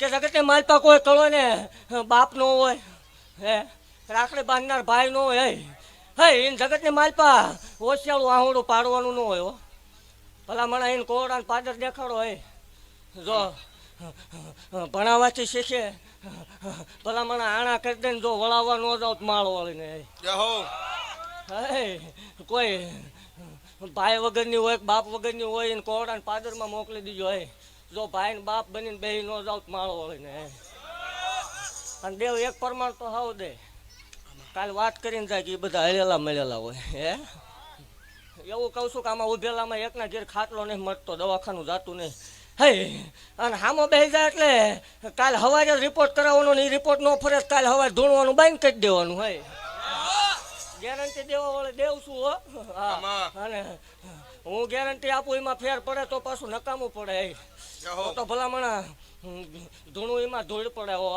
કે જગતને માલપા કોઈ કળો ને બાપ નો હોય હે રાખડી બાંધનાર ભાઈ નો હોય હે. એને જગતને માલપા ઓશિયાળું આહોડું પાડવાનું ન હોય હો. ભલા મને એને કોરડા પાદર દેખાડો હે. જો ભણાવવાથી શીખે ભલા મને આણા કરી દે જો વળાવવા ન જાવ માળો માળ વળીને હે. કોઈ ભાઈ વગરની હોય બાપ વગરની હોય એને કોરડા પાદરમાં મોકલી દીજો હે. જો ભાઈ બાપ બનીને બે ન જાવ માળો હોય ને. અને દેવ એક પ્રમાણ તો હાવ દે. કાલ વાત કરીને જાય કે એ બધા હળેલા મળેલા હોય, હે? એવું કહું છું કે આમાં ઉભેલામાં એકના ઘેર ખાટલો નહીં મળતો દવાખાનું જાતું નહીં. હે અને હામો બે જાય એટલે કાલ હવારે રિપોર્ટ કરાવવાનો ને એ રિપોર્ટ ન ફરે કાલે કાલ હવારે ધૂણવાનું બંધ કરી દેવાનું હોય ગેરંટી દેવા વાળે દેવ છું હો. હા અને હું ગેરંટી આપું એમાં ફેર પડે તો પાછું નકામું પડે. તો ભલામણ ધૂણું એમાં ધૂળ પડે હો.